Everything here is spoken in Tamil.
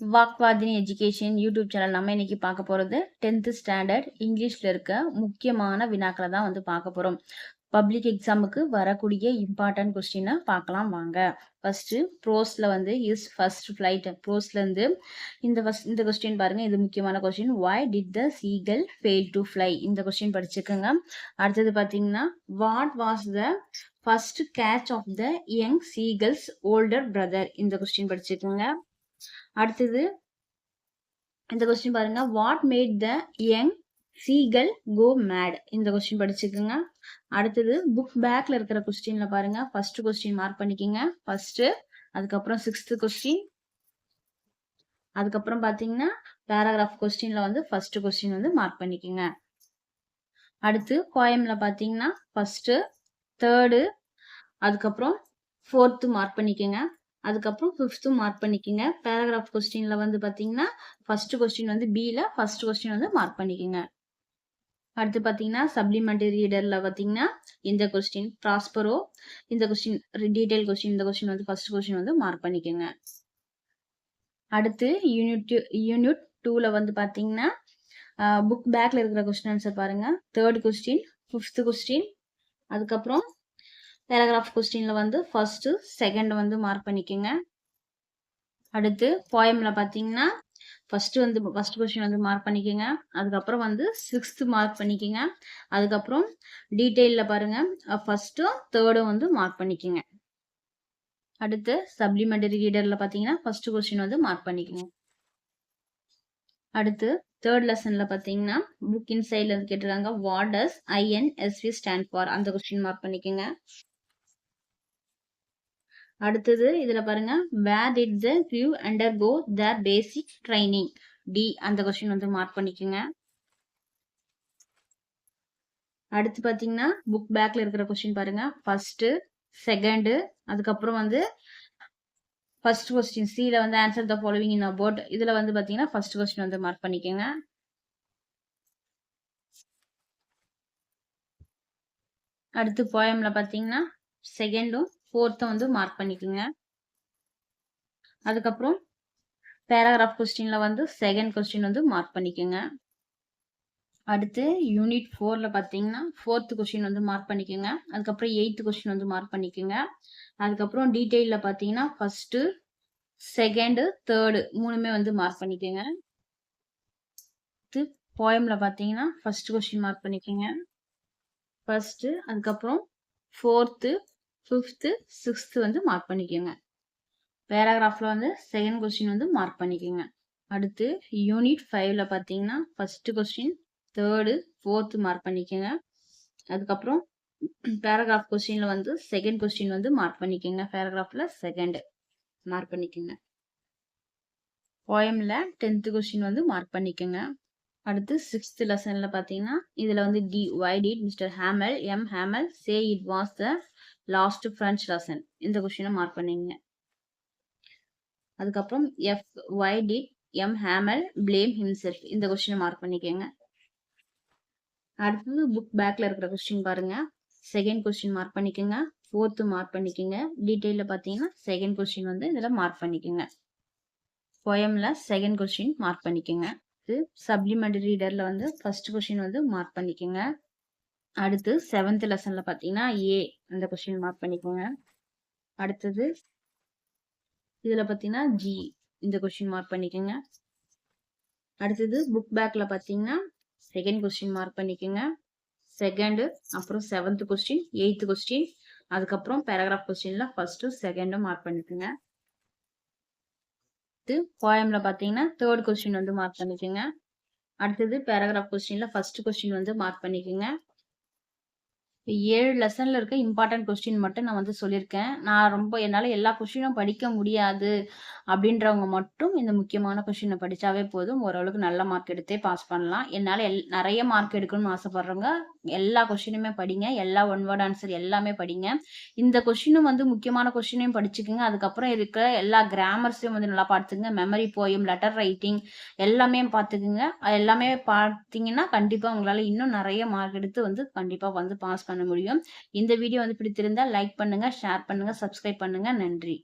வாக்வாதினி எஜுகேஷன் யூடியூப் சேனல் நம்ம இன்னைக்கு பார்க்க போகிறது டென்த்து ஸ்டாண்டர்ட் இங்கிலீஷில் இருக்க முக்கியமான வினாக்களை தான் வந்து பார்க்க போகிறோம் பப்ளிக் எக்ஸாமுக்கு வரக்கூடிய இம்பார்ட்டன்ட் கொஸ்டினை பார்க்கலாம் வாங்க. ஃபர்ஸ்ட் ப்ரோஸில் வந்து இஸ் ஃபர்ஸ்ட் ஃப்ளைட் ப்ரோஸ்லேருந்து இந்த ஃபஸ்ட் இந்த கொஸ்டின் பாருங்கள் இது முக்கியமான question why did the seagull fail to fly இந்த கொஸ்டின் படிச்சுக்கோங்க. அடுத்தது பார்த்தீங்கன்னா what was the first catch of the young seagull's older brother இந்த கொஸ்டின் படிச்சுக்கோங்க. அடுத்தது இந்த கொஸ்டின் பாருங்க. What made the young seagull go mad இந்த கொஸ்டின் படிச்சுக்கோங்க. அடுத்தது புக் பேக்ல இருக்கிற கொஸ்டின்ல பாருங்க. ஃபர்ஸ்ட் கொஸ்டின் மார்க் பண்ணிக்கோங்க. ஃபர்ஸ்ட் அதுக்கப்புறம் சிக்ஸ்த் கொஸ்டின் அதுக்கப்புறம் பாத்தீங்கன்னா பேராகிராஃப் கொஸ்டின்ல வந்து ஃபர்ஸ்ட் கொஸ்டின் வந்து மார்க் பண்ணிக்கோங்க. அடுத்து கோயம்ல பாத்தீங்கன்னா ஃபர்ஸ்ட் தேர்டு அதுக்கப்புறம் ஃபோர்த்து மார்க் பண்ணிக்கோங்க. அதுக்கப்புறம் ஃபிஃப்த்தும் மார்க் பண்ணிக்கோங்க. பேராகிராஃப் கொஸ்டினில் வந்து பார்த்தீங்கன்னா ஃபர்ஸ்ட் கொஸ்டின் வந்து பியில் ஃபர்ஸ்ட் கொஸ்டின் வந்து மார்க் பண்ணிக்கோங்க. அடுத்து பார்த்தீங்கன்னா சப்ளிமெண்டரி ரீடரில் பார்த்தீங்கன்னா இந்த கொஸ்டின் ப்ராஸ்பரோ இந்த கொஸ்டின் டீட்டெயில் கொஸ்டின் இந்த கொஸ்டின் வந்து ஃபர்ஸ்ட் கொஸ்டின் வந்து மார்க் பண்ணிக்கோங்க. அடுத்து யூனிட் யூனிட் டூவில் வந்து பார்த்தீங்கன்னா புக் பேக்கில் இருக்கிற கொஸ்டின் ஆன்சர் பாருங்கள் தேர்ட் கொஸ்டின் ஃபிஃப்த்து கொஸ்டின் அதுக்கப்புறம் பேராகிராஃப் கொஸ்டினில் வந்து ஃபர்ஸ்ட்டு செகண்ட் வந்து மார்க் பண்ணிக்கோங்க. அடுத்து போயமில் பார்த்தீங்கன்னா ஃபஸ்ட்டு வந்து ஃபஸ்ட் கொஸ்டின் வந்து மார்க் பண்ணிக்கோங்க. அதுக்கப்புறம் வந்து சிக்ஸ்த்து மார்க் பண்ணிக்கோங்க. அதுக்கப்புறம் டீட்டெயிலில் பாருங்கள் ஃபஸ்ட்டும் தேர்டும் வந்து மார்க் பண்ணிக்கோங்க. அடுத்து சப்ளிமெண்டரி ரீடரில் பார்த்தீங்கன்னா ஃபஸ்ட்டு கொஸ்டின் வந்து மார்க் பண்ணிக்கோங்க. அடுத்து தேர்ட் லெசனில் பார்த்தீங்கன்னா புக் இன் சைடில் கேட்டுருக்காங்க what does INSV stand for அந்த கொஸ்டின் மார்க் பண்ணிக்கோங்க. அடுத்தது இதுல பாருங்க where did the crew undergo the basic training D அந்த கொஸ்டின் வந்து மார்க் பண்ணிக்கோங்க. அடுத்து பாத்தீங்கன்னா புக் பேக்ல இருக்கிற கொஸ்டின் பாருங்க. ஃபர்ஸ்ட் செகண்டு அதுக்கப்புறம் வந்து ஃபர்ஸ்ட் கொஸ்டின் சில வந்து answer the following in about இதுல வந்து பாத்தீங்கன்னா ஃபர்ஸ்ட் கொஸ்டின் வந்து மார்க் பண்ணிக்கோங்க. அடுத்து போயம்ல பாத்தீங்கன்னா செகண்டும் ஃபோர்த்தை வந்து மார்க் பண்ணிக்கோங்க. அதுக்கப்புறம் பேராகிராஃப் கொஸ்டினில் வந்து செகண்ட் கொஸ்டின் வந்து மார்க் பண்ணிக்கோங்க. அடுத்து யூனிட் ஃபோரில் பார்த்தீங்கன்னா ஃபோர்த்து கொஸ்டின் வந்து மார்க் பண்ணிக்கோங்க. அதுக்கப்புறம் எயித்து கொஸ்டின் வந்து மார்க் பண்ணிக்கோங்க. அதுக்கப்புறம் டீட்டெயிலில் பார்த்தீங்கன்னா ஃபஸ்ட்டு செகண்டு தேர்டு மூணுமே வந்து மார்க் பண்ணிக்கோங்க. போயமில் பார்த்தீங்கன்னா ஃபர்ஸ்ட் கொஸ்டின் மார்க் பண்ணிக்கோங்க. ஃபர்ஸ்ட்டு அதுக்கப்புறம் ஃபோர்த்து ஃபிஃப்த்து சிக்ஸ்த்து வந்து மார்க் பண்ணிக்கோங்க. பேராகிராஃபில் வந்து செகண்ட் கொஸ்டின் வந்து மார்க் பண்ணிக்கோங்க. அடுத்து யூனிட் ஃபைவ்ல பார்த்தீங்கன்னா first question third fourth mark பண்ணிக்கோங்க. அதுக்கப்புறம் பேராகிராஃப் கொஸ்டினில் வந்து செகண்ட் கொஸ்டின் வந்து மார்க் பண்ணிக்கோங்க. பேராகிராஃபில் செகண்டு மார்க் பண்ணிக்கோங்க. போயமில் டென்த்து கொஸ்டின் வந்து மார்க் பண்ணிக்கோங்க. அடுத்து சிக்ஸ்த் லெசனில் பார்த்தீங்கன்னா இதில் வந்து d why did mister Hamel M Hamel say it was the last French lesson இந்த கொஸ்டினை மார்க் பண்ணிங்க. அதுக்கப்புறம் f why did M Hamel blame himself இந்த கொஸ்டினை மார்க் பண்ணிக்கோங்க. அடுத்தது புக் பேக்கில் இருக்கிற கொஸ்டின் பாருங்க. செகண்ட் கொஸ்டின் மார்க் பண்ணிக்கோங்க. ஃபோர்த்து மார்க் பண்ணிக்கோங்க. டீட்டெயிலில் பார்த்தீங்கன்னா செகண்ட் கொஸ்டின் வந்து இதில் மார்க் பண்ணிக்கோங்க. பொயமில் செகண்ட் கொஸ்டின் மார்க் பண்ணிக்கோங்க. இது சப்ளிமெண்டரி ரீடரில் வந்து ஃபர்ஸ்ட் கொஸ்டின் வந்து மார்க் பண்ணிக்கோங்க. அடுத்து செவன்த் லெசன்ல பார்த்தீங்கன்னா ஏ அந்த கொஸ்டின் மார்க் பண்ணிக்கோங்க. அடுத்தது இதில் பார்த்தீங்கன்னா ஜி இந்த கொஸ்டின் மார்க் பண்ணிக்கோங்க. அடுத்தது புக் பேக்ல பார்த்தீங்கன்னா செகண்ட் கொஸ்டின் மார்க் பண்ணிக்கோங்க. செகண்டு அப்புறம் செவன்த் கொஸ்டின் எயித்து கொஸ்டின் அதுக்கப்புறம் பேராகிராஃப் கொஸ்டின்ல ஃபர்ஸ்ட்டு செகண்டும் மார்க் பண்ணிக்கோங்க. போயம்ல பார்த்தீங்கன்னா தேர்ட் கொஸ்டின் வந்து மார்க் பண்ணிக்கோங்க. அடுத்தது பேராகிராஃப் கொஸ்டின்ல ஃபர்ஸ்ட் கொஸ்டின் வந்து மார்க் பண்ணிக்கோங்க. ஏழு லெசனில் இருக்க இம்பார்ட்டன்ட் கொஸ்டின் மட்டும் நான் வந்து சொல்லியிருக்கேன். நான் ரொம்ப என்னால் எல்லா கொஸ்டினும் படிக்க முடியாது அப்படின்றவங்க மட்டும் இந்த முக்கியமான கொஸ்டினை படித்தாவே போதும். ஓரளவுக்கு நல்ல மார்க் எடுத்தே பாஸ் பண்ணலாம். என்னால் எல் நிறைய மார்க் எடுக்கணும்னு ஆசைப்பட்றவங்க எல்லா கொஷினுமே படிங்க. எல்லா ஒன் வேர்ட் ஆன்சர் எல்லாமே படிங்க. இந்த கொஷினும் வந்து முக்கியமான கொஷினையும் படிச்சுக்கோங்க. அதுக்கப்புறம் இருக்கிற எல்லா கிராமர்ஸையும் வந்து நல்லா பார்த்துக்குங்க. மெமரி போயும் லெட்டர் ரைட்டிங் எல்லாமே பார்த்துக்குங்க. எல்லாமே பார்த்தீங்கன்னா கண்டிப்பாக உங்களால் இன்னும் நிறைய மார்க் எடுத்து வந்து கண்டிப்பாக வந்து பாஸ் பண்ண முடியும். இந்த வீடியோ வந்து பிடித்திருந்தால் லைக் பண்ணுங்கள் ஷேர் பண்ணுங்கள் சப்ஸ்கிரைப் பண்ணுங்கள் நன்றி.